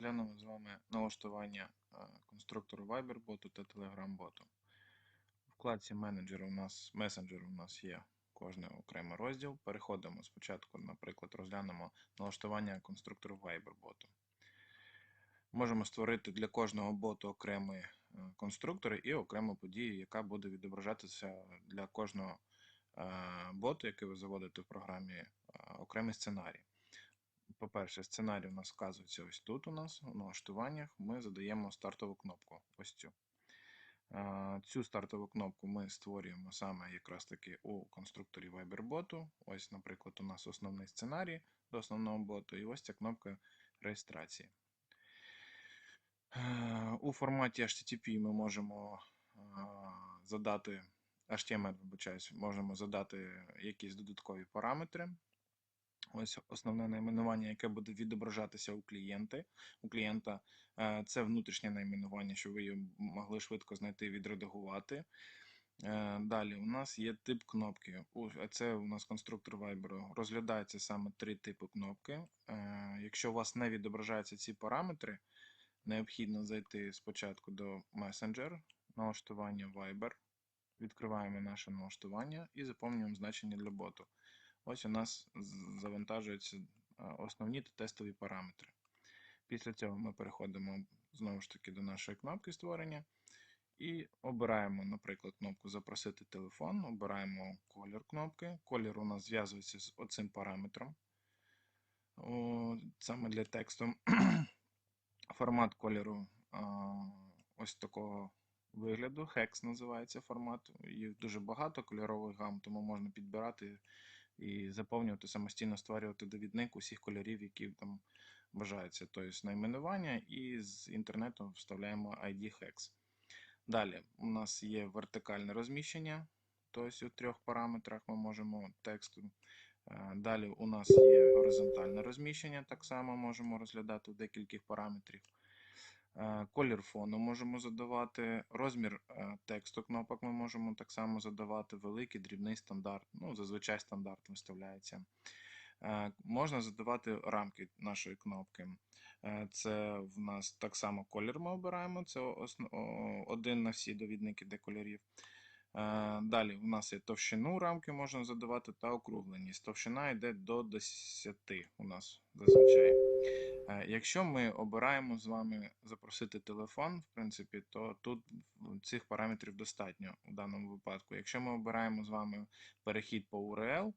Глянемо з вами налаштування е, конструктору Viber-боту та Telegram-боту. В вкладці менеджер у нас, месенджер у нас є кожний окремий розділ. Переходимо спочатку, наприклад, розглянемо налаштування конструктору Viber-боту. Можемо створити для кожного боту окремі е, конструктори і окрему подію, яка буде відображатися для кожного е, боту, який ви заводите в програмі, окремий сценарій. По-перше, сценарій у нас вказується ось тут у нас, у налаштуваннях. Ми задаємо стартову кнопку. Ось цю. Цю стартову кнопку ми створюємо саме якраз таки у конструкторі ViberBot. Ось, наприклад, у нас основний сценарій до основного боту, і ось ця кнопка реєстрації. У форматі HTTP ми можемо задати HTML, вибачаюсь, можемо задати якісь додаткові параметри. Ось основне найменування, яке буде відображатися у клієнти. У клієнта Е, це внутрішнє найменування, щоб ви його могли швидко знайти і відредагувати. Е, Далі у нас є тип кнопки. Це у нас конструктор Viber. Розглядається саме три типи кнопки. Е, Якщо у вас не відображаються ці параметри, необхідно зайти спочатку до Messenger, налаштування Viber. Відкриваємо наше налаштування і заповнюємо значення для боту. Ось у нас завантажуються основні тестові параметри. Після цього ми переходимо знову ж таки до нашої кнопки створення і обираємо, наприклад, кнопку Запросити телефон, обираємо колір кнопки. Колір у нас зв'язується з оцим параметром. О, саме для тексту. Формат кольору ось такого вигляду. Hex називається формат. Їх дуже багато кольорових гам, тому можна підбирати і заповнювати самостійно створювати довідник усіх кольорів, які там бажаються. Тобто найменування, і з інтернету вставляємо ID Hex. Далі у нас є вертикальне розміщення, тобто у трьох параметрах ми можемо тексту. Е, Далі у нас є горизонтальне розміщення, так само можемо розглядати в декількох параметрів. Е, Колір фону можемо задавати, розмір е, тексту кнопок ми можемо так само задавати, великий, дрібний стандарт. Ну, зазвичай стандарт виставляється. Е, Можна задавати рамки нашої кнопки. Це в нас так само колір ми обираємо, це один на всі довідники декольорів. кольорів. Е, Далі у нас є товщину рамки, можна задавати та округленість. Товщина йде до 10 у нас зазвичай. Е, Якщо ми обираємо з вами запросити телефон, в принципі, то тут цих параметрів достатньо у даному випадку. Якщо ми обираємо з вами перехід по URL,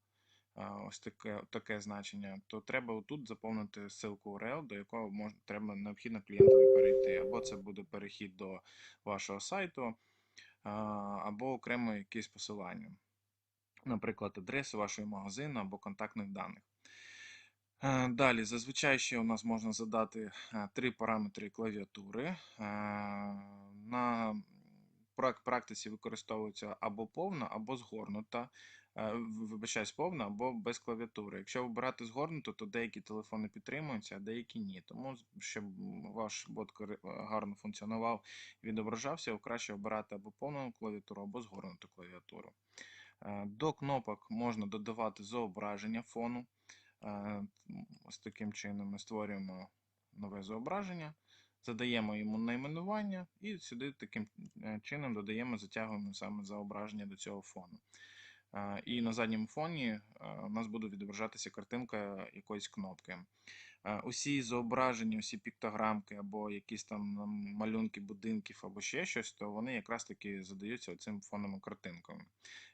ось таке, таке значення, то треба тут заповнити ссылку URL, до якого мож, треба необхідно клієнтові перейти. Або це буде перехід до вашого сайту, або окремо якесь посилання. Наприклад, адреси вашого магазину або контактних даних. Е, Далі, зазвичай ще у нас можна задати е, три параметри клавіатури. Е, На прак- практиці використовується або повна, або згорнута. Е, Вибачаюсь, повна або без клавіатури. Якщо вибирати згорнуту, то деякі телефони підтримуються, а деякі ні. Тому, щоб ваш бот гарно функціонував і відображався, краще обирати або повну клавіатуру, або згорнуту клавіатуру. Е, До кнопок можна додавати зображення фону. Е, Ось таким чином ми створюємо нове зображення, задаємо йому найменування і сюди таким е, чином додаємо, затягуємо саме зображення до цього фону. І на задньому фоні у нас буде відображатися картинка якоїсь кнопки. Усі зображення, усі піктограмки або якісь там малюнки будинків або ще щось, то вони якраз таки задаються цим фоновим картинками.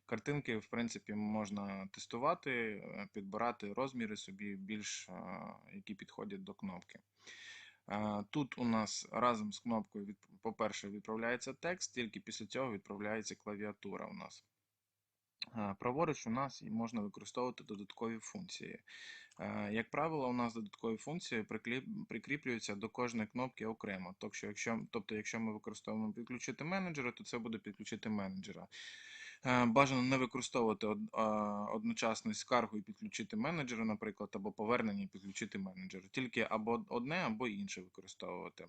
Картинки, в принципі, можна тестувати, підбирати розміри собі більш, які підходять до кнопки. Тут у нас разом з кнопкою, по-перше, відправляється текст, тільки після цього відправляється клавіатура у нас. Е, Праворуч у нас можна використовувати додаткові функції. Е, Як правило, у нас додаткові функції прикріплюються до кожної кнопки окремо. Тобто, якщо, ми використовуємо підключити менеджера, то це буде підключити менеджера. Е, Бажано не використовувати од- одночасно скаргу і підключити менеджера, наприклад, або повернення і підключити менеджера. Тільки або одне, або інше використовувати.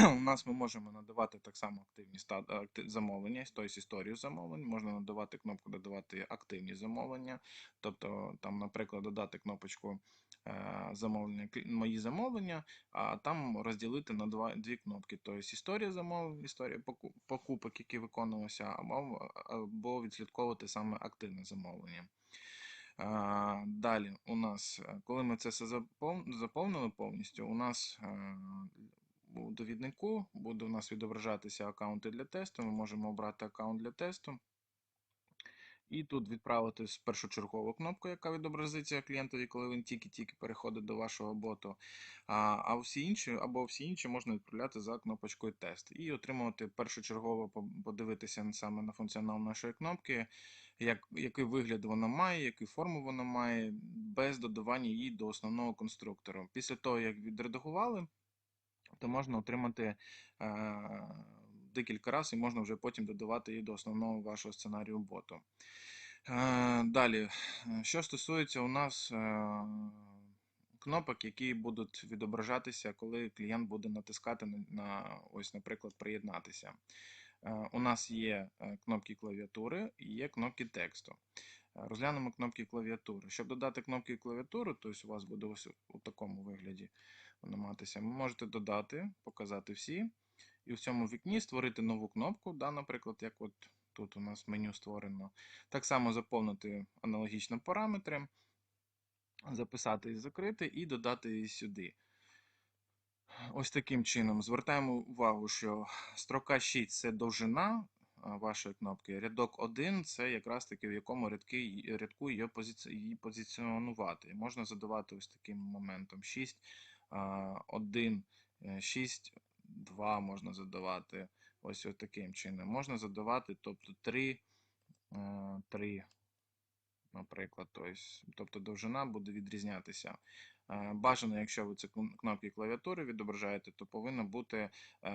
У нас ми можемо надавати так само активні замовлення, тобто історію замовлень. Можна надавати кнопку додавати активні замовлення. Тобто, там, наприклад, додати кнопочку е, замовлення, мої замовлення, а там розділити на два, дві кнопки. Тобто історія замовлень, історія покупок, які виконувалися, або, або відслідковувати саме активне замовлення. Далі у нас, е, коли ми це все заповнили повністю, у нас е, у довіднику буде у нас відображатися аккаунти для тесту. Ми можемо обрати аккаунт для тесту. І тут відправити першочергову кнопку, яка відобразиться клієнтові, коли він тільки-тільки переходить до вашого боту. А, а всі інші, або всі інші можна відправляти за кнопочкою тест. І отримувати першочергово подивитися саме на функціонал нашої кнопки, як, який вигляд вона має, яку форму вона має, без додавання її до основного конструктора. Після того, як відредагували, то можна отримати е, декілька разів і можна вже потім додавати її до основного вашого сценарію боту. Е, Далі, що стосується у нас е, кнопок, які будуть відображатися, коли клієнт буде натискати на, ось, наприклад, приєднатися. У нас є кнопки клавіатури і є кнопки тексту. Розглянемо кнопки клавіатури. Щоб додати кнопки клавіатури, тобто у вас буде ось у такому вигляді воно ви можете додати, показати всі, і в цьому вікні створити нову кнопку, да, наприклад, як от тут у нас меню створено. Так само заповнити аналогічно параметри, записати і закрити, і додати її сюди. Ось таким чином. Звертаємо увагу, що строка 6 це довжина вашої кнопки. Рядок 1 це якраз таки в якому рядки, рядку її позиціонувати. Можна задавати ось таким моментом 6, 1, 6, 2 можна задавати. Ось таким чином. Можна задавати, тобто 3, 3, наприклад. Тобто, довжина буде відрізнятися. Е, Бажано, якщо ви ці кнопки клавіатури відображаєте, то повинно бути е,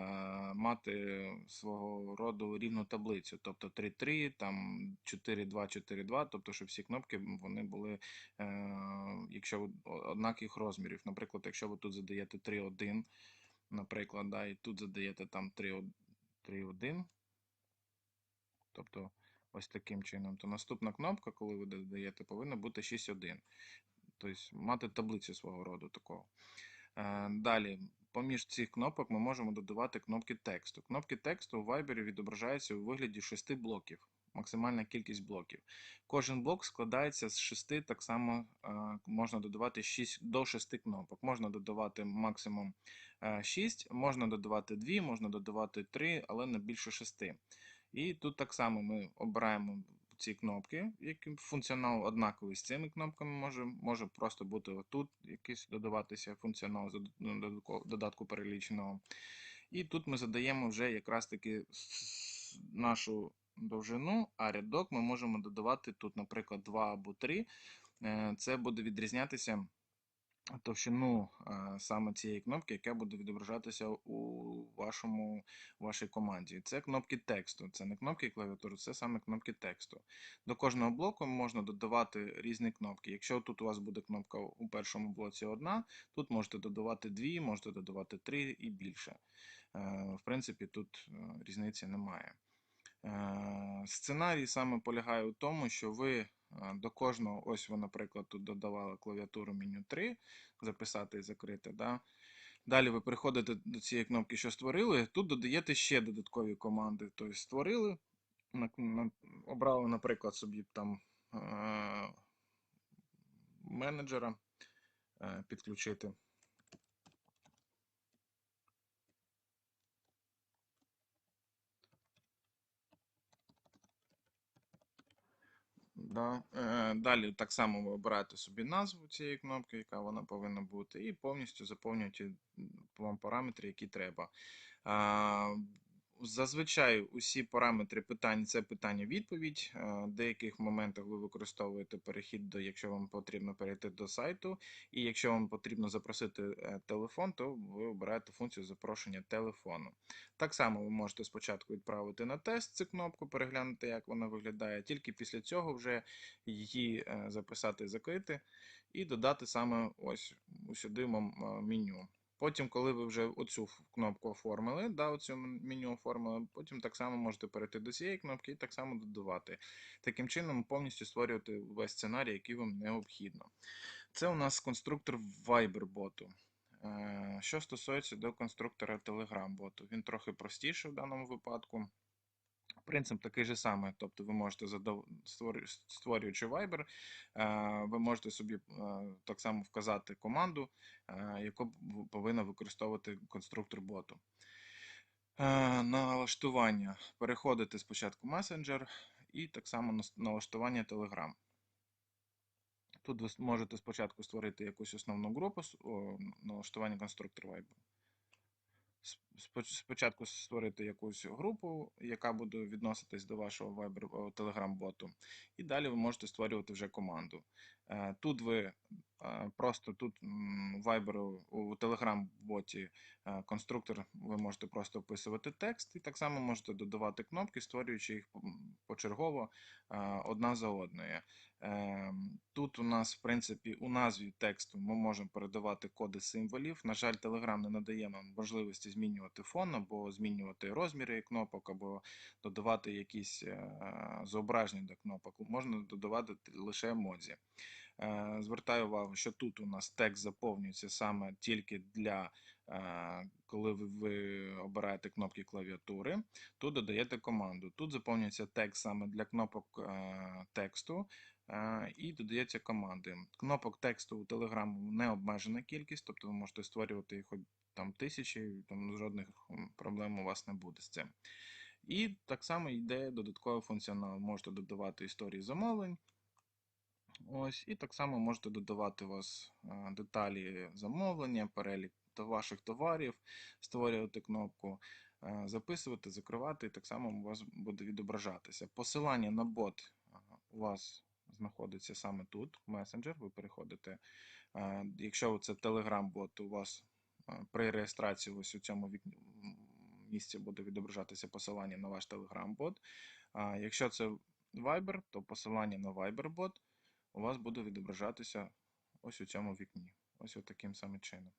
мати свого роду рівну таблицю, тобто 3.3, там 4.2, 4.2, тобто, щоб всі кнопки вони були, е, якщо ви о- однаких розмірів. Наприклад, якщо ви тут задаєте 3.1, наприклад, да, і тут задаєте там 3.1, 3.1, тобто ось таким чином, то наступна кнопка, коли ви додаєте, повинна бути 6.1 тобто мати таблицю свого роду такого. Е, Далі, поміж цих кнопок ми можемо додавати кнопки тексту. Кнопки тексту у Viber відображаються у вигляді 6 блоків, максимальна кількість блоків. Кожен блок складається з 6, так само е, можна додавати 6, до 6 кнопок. Можна додавати максимум е, 6, можна додавати 2, можна додавати 3, але не більше 6. І тут так само ми обираємо ці кнопки, які функціонал однаковий з цими кнопками може, може просто бути отут якийсь додаватися функціонал ну, додатку переліченого. І тут ми задаємо вже якраз таки нашу довжину, а рядок ми можемо додавати тут, наприклад, 2 або 3. Е, Це буде відрізнятися товщину е, саме цієї кнопки, яка буде відображатися у вашому, вашій команді. Це кнопки тексту, це не кнопки клавіатури, це саме кнопки тексту. До кожного блоку можна додавати різні кнопки. Якщо тут у вас буде кнопка у першому блоці одна, тут можете додавати дві, можете додавати три і більше. Е, В принципі, тут е, різниці немає. Сценарій саме полягає у тому, що ви до кожного, ось ви, наприклад, тут додавали клавіатуру меню 3, записати і закрити. Да? Далі ви переходите до цієї кнопки, що створили, тут додаєте ще додаткові команди. Тобто створили, обрали, наприклад, собі там е, менеджера е, підключити. Да. Е, Далі так само ви собі назву цієї кнопки, яка вона повинна бути, і повністю заповнюєте вам параметри, які треба. Зазвичай усі параметри питань це питання-відповідь. Е, В деяких моментах ви використовуєте перехід до, якщо вам потрібно перейти до сайту, і якщо вам потрібно запросити е, телефон, то ви обираєте функцію запрошення телефону. Так само ви можете спочатку відправити на тест цю кнопку, переглянути, як вона виглядає, тільки після цього вже її е, записати закрити, і додати саме ось сюди меню. Потім, коли ви вже оцю кнопку оформили, да, оцю меню оформили, потім так само можете перейти до цієї кнопки і так само додавати. Таким чином повністю створювати весь сценарій, який вам необхідно. Це у нас конструктор Viber-боту. Е, Що стосується до конструктора Telegram-боту, він трохи простіший в даному випадку. Принцип такий же самий, тобто ви можете створю- створюючи Viber, е, ви можете собі е, так само вказати команду, е, яку повинна використовувати конструктор боту. Налаштування. Переходите спочатку Messenger і так само налаштування Telegram. Тут ви можете спочатку створити якусь основну групу налаштування конструктор Viber. Споч- Спочатку створити якусь групу, яка буде відноситись до вашого Telegram-боту. І далі ви можете створювати вже команду. Е, Тут ви е, просто тут Viber у Telegram-боті е, конструктор ви можете просто описувати текст, і так само можете додавати кнопки, створюючи їх почергово одна за одною. Тут у нас, в принципі, у назві тексту ми можемо передавати коди символів. На жаль, Telegram не надає нам можливості змінювати фон, або змінювати розміри кнопок, або додавати якісь е, зображення до кнопок. Можна додавати лише емодзі. Е, Звертаю увагу, що тут у нас текст заповнюється саме тільки для е, коли ви, обираєте кнопки клавіатури. Тут додаєте команду. Тут заповнюється текст саме для кнопок тексту і додається команди. Кнопок тексту у Telegram не обмежена кількість, тобто ви можете створювати їх там тисячі, там жодних проблем у вас не буде з цим. І так само йде додатковий функціонал. Можете додавати історії замовлень. Ось, і так само можете додавати у вас е, деталі замовлення, перелік ваших товарів, створювати кнопку, е, записувати, закривати, і так само у вас буде відображатися. Посилання на бот е, у вас знаходиться саме тут, в месенджер. Ви переходите. Якщо це Telegram-бот, у вас при реєстрації ось у цьому місці буде відображатися посилання на ваш Telegram-бот. Якщо це Viber, то посилання на Viber-бот у вас буде відображатися ось у цьому вікні. Ось таким самим чином.